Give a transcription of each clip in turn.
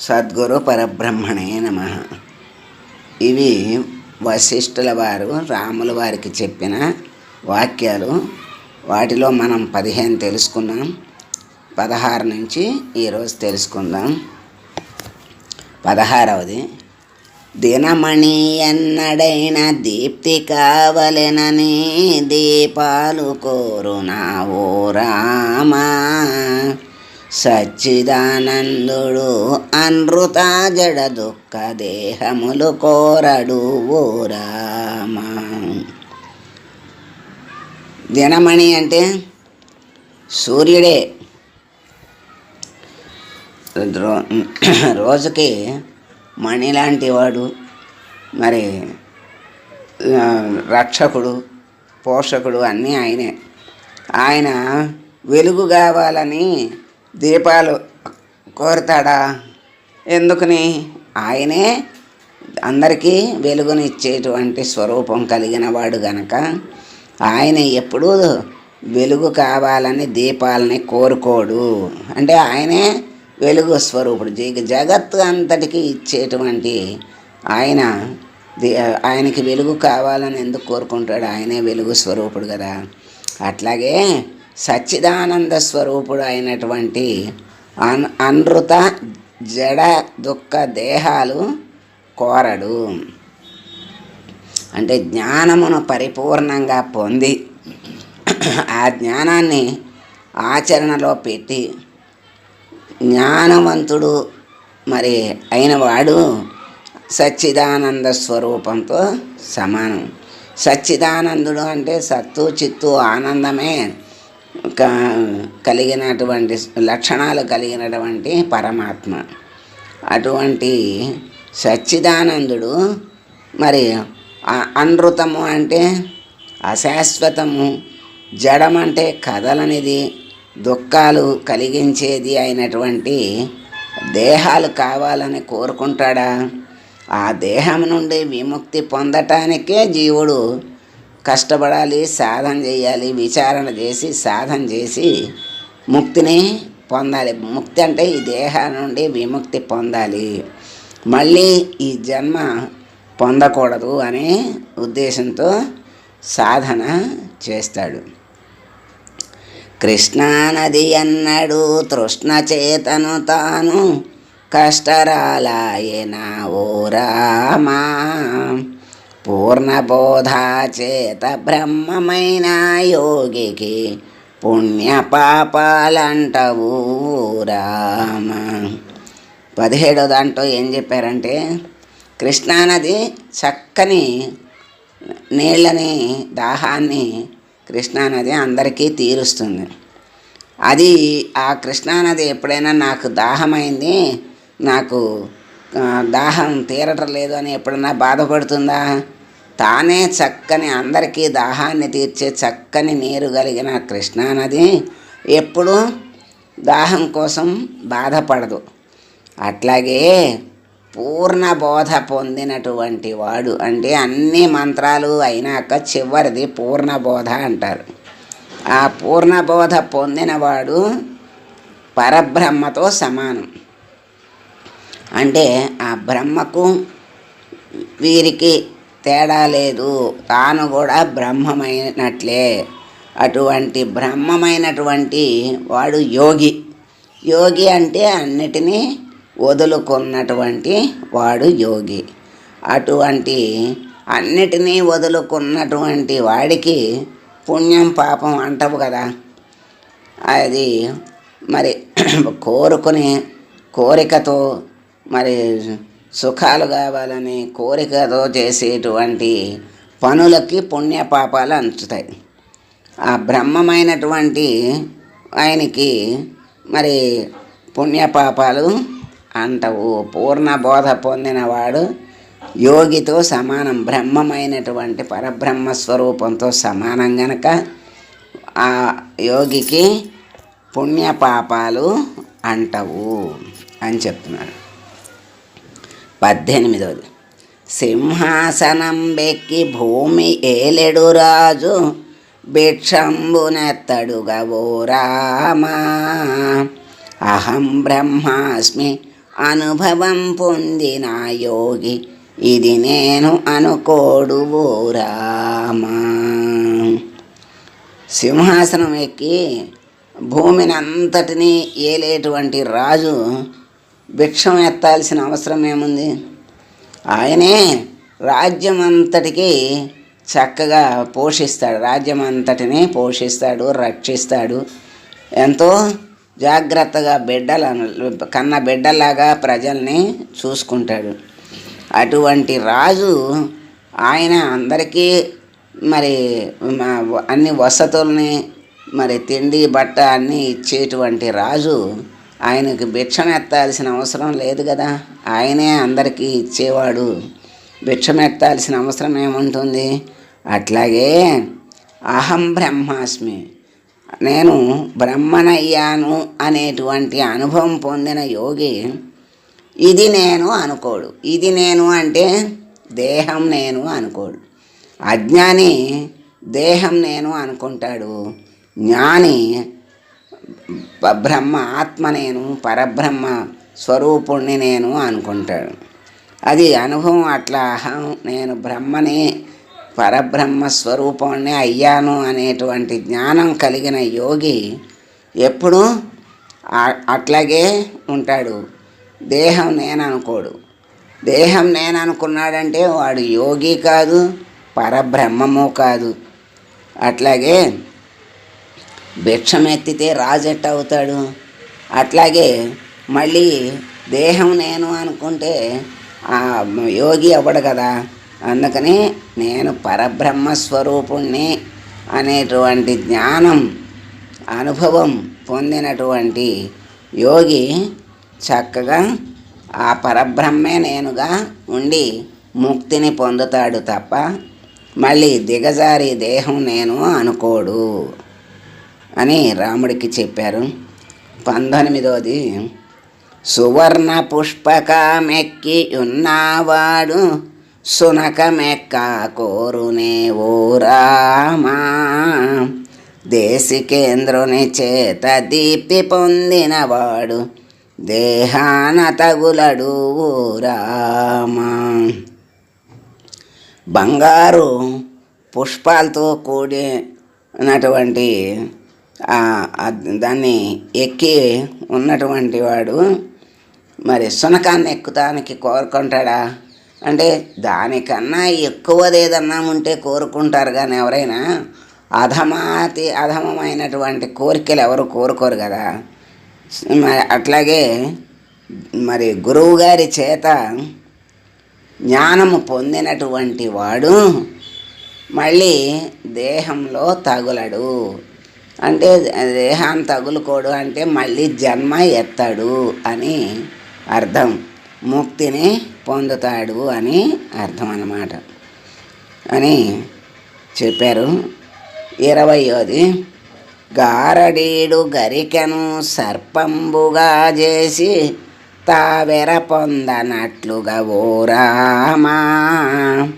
సద్గురు పరబ్రహ్మణే నమ. ఇవి వశిష్ఠుల వారు రాముల వారికి చెప్పిన వాక్యాలు. వాటిలో మనం పదిహేను తెలుసుకున్నాం. పదహారు నుంచి ఈరోజు తెలుసుకుందాం. పదహారవది. దినమణి ఎన్నడైన దీప్తి కావలెనని దీపాలు కోరునావో రామా. సచ్చిదానందుడు అనృత జడ దుఃఖ దేహములు కోరడు ఓ దినమణి అంటే సూర్యుడే. రోజుకి మణి లాంటి వాడు మరి రక్షకుడు పోషకుడు అన్నీ ఆయనే. ఆయన వెలుగు కావాలని దీపాలు కోరుతాడా? ఎందుకని? ఆయనే అందరికీ వెలుగునిచ్చేటువంటి స్వరూపం కలిగిన వాడు గనక ఆయన ఎప్పుడూ వెలుగు కావాలని దీపాలని కోరుకోడు. అంటే ఆయనే వెలుగు స్వరూపుడు. జగ జగత్తు అంతటికి ఇచ్చేటువంటి ఆయన ఆయనకి వెలుగు కావాలని ఎందుకు కోరుకుంటాడు? ఆయనే వెలుగు స్వరూపుడు కదా. అట్లాగే సచ్చిదానంద స్వరూపుడు అయినటువంటి అన్ అనృత జడ దుఃఖ దేహాలు కోరడు. అంటే జ్ఞానమును పరిపూర్ణంగా పొంది ఆ జ్ఞానాన్ని ఆచరణలో పెట్టి జ్ఞానవంతుడు మరి అయినవాడు సచ్చిదానంద స్వరూపంతో సమానం. సచ్చిదానందుడు అంటే సత్తు చిత్తు ఆనందమే కలిగినటువంటి లక్షణాలు కలిగినటువంటి పరమాత్మ. అటువంటి సచ్చిదానందుడు మరి అనృతము అంటే అశాశ్వతము జడమంటే కదలనిది దుఃఖాలు కలిగించేది అయినటువంటి దేహాలు కావాలని కోరుకుంటాడా? ఆ దేహం నుండి విముక్తి పొందటానికే జీవుడు కష్టపడాలి సాధన చేయాలి విచారణ చేసి సాధన చేసి ముక్తిని పొందాలి. ముక్తి అంటే ఈ దేహా నుండి విముక్తి పొందాలి. మళ్ళీ ఈ జన్మ పొందకూడదు అనే ఉద్దేశంతో సాధన చేస్తాడు. కృష్ణానది అన్నడు తృష్ణ చేతను తాను కష్టరాలాయన ఓ రామా పూర్ణబోధ చేత బ్రహ్మమైన యోగికి పుణ్య పాపాలంటవు రామ పదిహేడో దాంట్లో ఏం చెప్పారంటే కృష్ణానది చక్కని నీళ్ళని దాహాన్ని కృష్ణానది అందరికీ తీరుస్తుంది. అది ఆ కృష్ణానది ఎప్పుడైనా నాకు దాహమైంది నాకు దాహం తీరటం లేదు అని ఎప్పుడన్నా బాధపడుతుందా? తానే చక్కని అందరికీ దాహాన్ని తీర్చే చక్కని నీరు కలిగిన కృష్ణానది ఎప్పుడూ దాహం కోసం బాధపడదు. అట్లాగే పూర్ణ బోధ పొందినటువంటి వాడు అంటే అన్ని మంత్రాలు అయినాక చివరిది పూర్ణ బోధ అంటారు. ఆ పూర్ణ బోధ పొందినవాడు పరబ్రహ్మతో సమానం. అంటే ఆ బ్రహ్మకు వీరికి తేడా లేదు. తాను కూడా బ్రహ్మమైనట్లే. అటువంటి బ్రహ్మమైనటువంటి వాడు యోగి. యోగి అంటే అన్నిటినీ వదులుకున్నటువంటి వాడు యోగి. అటువంటి అన్నిటినీ వదులుకున్నటువంటి వాడికి పుణ్యం పాపం అంటవు కదా. అది మరి కోరుకునే కోరికతో మరి సుఖాలు కావాలని కోరికతో చేసేటువంటి పనులకి పుణ్యపాపాలు అంచుతాయి ఆ బ్రహ్మమైనటువంటి ఆయనకి మరి పుణ్యపాపాలు అంటవు పూర్ణ బోధ పొందినవాడు యోగితో సమానం. బ్రహ్మమైనటువంటి పరబ్రహ్మ స్వరూపంతో సమానం గనక ఆ యోగికి పుణ్యపాపాలు అంటవు అని చెప్తున్నాడు. పద్దెనిమిదవది సింహాసనం బెక్కి భూమి ఏలెడు రాజు భిక్షంబునెత్తడుగా ఓ రామా. అహం బ్రహ్మాస్మి అనుభవం పొందిన యోగి ఇది నేను అనుకోడు ఓ రామా. సింహాసనం ఎక్కి భూమిని అంతటినీ ఏలేటువంటి రాజు భిక్షం ఎత్తాల్సిన అవసరం ఏముంది? ఆయనే రాజ్యం అంతటికి చక్కగా పోషిస్తాడు. రాజ్యం అంతటిని పోషిస్తాడు రక్షిస్తాడు. ఎంతో జాగ్రత్తగా బిడ్డల కన్న బిడ్డలాగా ప్రజల్ని చూసుకుంటాడు. అటువంటి రాజు ఆయన అందరికీ మరి అన్ని వసతుల్ని మరి తిండి బట్ట అన్నీ ఇచ్చేటువంటి రాజు ఆయనకి భిక్షమెత్తాల్సిన అవసరం లేదు కదా. ఆయనే అందరికీ ఇచ్చేవాడు. భిక్షమెత్తాల్సిన అవసరం ఏముంటుంది? అట్లాగే అహం బ్రహ్మాస్మి. నేను బ్రహ్మనయ్యాను అనేటువంటి అనుభవం పొందిన యోగి ఇది నేను అనుకోడు. ఇది నేను అంటే దేహం నేను అనుకోడు. అజ్ఞాని దేహం నేను అనుకుంటాడు. జ్ఞాని బ్రహ్మ ఆత్మ నేను పరబ్రహ్మ స్వరూపుణ్ణి నేను అనుకుంటాడు. అది అనుభవం అట్లా అహం నేను బ్రహ్మని పరబ్రహ్మ స్వరూపాన్ని అయ్యాను అనేటువంటి జ్ఞానం కలిగిన యోగి ఎప్పుడూ అట్లాగే ఉంటాడు. దేహం నేను అనుకోడు దేహం నేను అనుకున్నాడంటే వాడు యోగి కాదు పరబ్రహ్మము కాదు. అట్లాగే భిక్షం ఎత్తితే రాజెట్ట అవుతాడు అట్లాగే మళ్ళీ దేహం నేను అనుకుంటే ఆ యోగి అవ్వడు కదా. అందుకని నేను పరబ్రహ్మ స్వరూపుణ్ణి అనేటువంటి జ్ఞానం అనుభవం పొందినటువంటి యోగి చక్కగా ఆ పరబ్రహ్మే నేనుగా ఉండి ముక్తిని పొందుతాడు తప్ప మళ్ళీ దిగజారి దేహం నేను అనుకోడు. అని రాముడికి చెప్పారు. పంతొమ్మిదోది సువర్ణ పుష్పకమెక్కి ఉన్నవాడు సునకమెక్క కోరునే ఓ రామా. దేశికేంద్రుని చేత దీప్తి పొందినవాడు దేహాన తగులడు రామా. బంగారు పుష్పాలతో కూడినటువంటి దాన్ని ఎక్కి ఉన్నటువంటి వాడు మరి సునకాన్ని ఎక్కుతానికి కోరుకుంటాడా? అంటే దానికన్నా ఎక్కువది ఏదన్నా ఉంటే కోరుకుంటారు కానీ ఎవరైనా అధమాతి అధమమైనటువంటి కోరికలు ఎవరు కోరుకోరు కదా. మరి అట్లాగే మరి గురువు గారి చేత జ్ఞానము పొందినటువంటి వాడు మళ్ళీ దేహంలో తగులడు. అంటే దేహాన్ని తగులుకోడు అంటే మళ్ళీ జన్మ ఎత్తాడు అని అర్థం. ముక్తిని పొందుతాడు అని అర్థం అన్నమాట. అని చెప్పారు. ఇరవయోది గారడీడు గరికెను సర్పంబుగా చేసి తావెర పొందనట్లుగా ఓ రామా.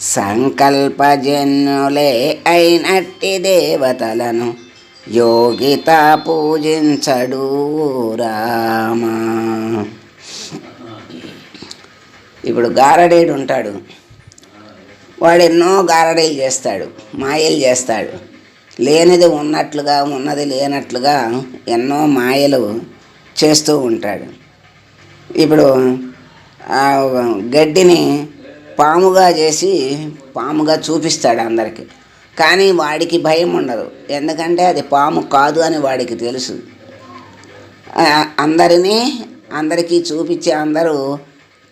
సంకల్పజన్యులే అయినట్టి దేవతలను యోగిత పూజించడు రామా. ఇప్పుడు గారడేడు ఉంటాడు. వాడు ఎన్నో గారడీలు చేస్తాడు మాయలు చేస్తాడు. లేనిది ఉన్నట్లుగా ఉన్నది లేనట్లుగా ఎన్నో మాయలు చేస్తూ ఉంటాడు. ఇప్పుడు గడ్డిని పాముగా చేసి పాముగా చూపిస్తాడు అందరికీ. కానీ వాడికి భయం ఉండదు. ఎందుకంటే అది పాము కాదు అని వాడికి తెలుసు. అందరినీ అందరికీ చూపించే అందరూ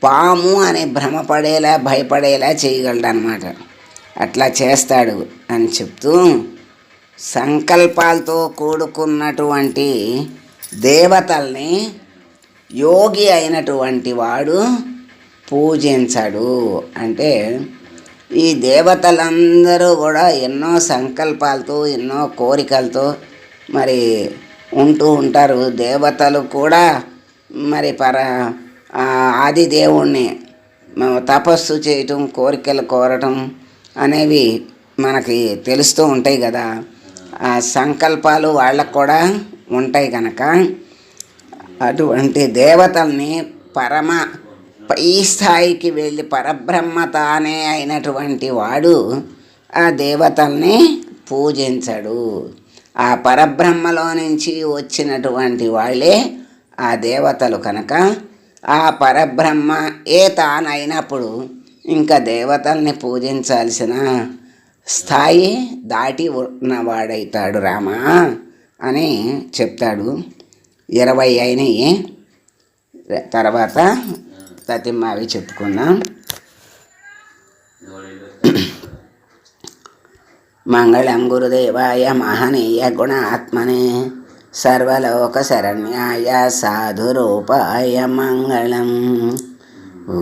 పాము అని భ్రమపడేలా భయపడేలా చేయగలడు అనమాట అట్లా చేస్తాడు అని చెప్తూ సంకల్పాలతో కూడుకున్నటువంటి దేవతల్ని యోగి అయినటువంటి వాడు పూజించాడు. అంటే ఈ దేవతలందరూ కూడా ఎన్నో సంకల్పాలతో ఎన్నో కోరికలతో మరి ఉంటూ ఉంటారు. దేవతలు కూడా మరి పర ఆది దేవుణ్ణి తపస్సు చేయటం కోరికలు కోరటం అనేవి మనకి తెలుస్తూ ఉంటాయి కదా. ఆ సంకల్పాలు వాళ్ళకు కూడా ఉంటాయి కనుక అటువంటి దేవతల్ని పరమ పై స్థాయికి వెళ్ళి పరబ్రహ్మ తానే అయినటువంటి వాడు ఆ దేవతల్ని పూజించడు. ఆ పరబ్రహ్మలో నుంచి వచ్చినటువంటి వాళ్ళే ఆ దేవతలు కనుక. ఆ పరబ్రహ్మ ఏ తానైనప్పుడు ఇంకా దేవతల్ని పూజించాల్సిన స్థాయి దాటి ఉన్నవాడైతాడు రామా అని చెప్తాడు. ఇరవై అయినాయి. తర్వాత తతిమ్మావి చెప్పుకుందాం మంగళం గురుదేవాయ మహనీయ గుణాత్మనే సర్వలోక శరణ్యాయ సాధురూపాయ మంగళం. ఓ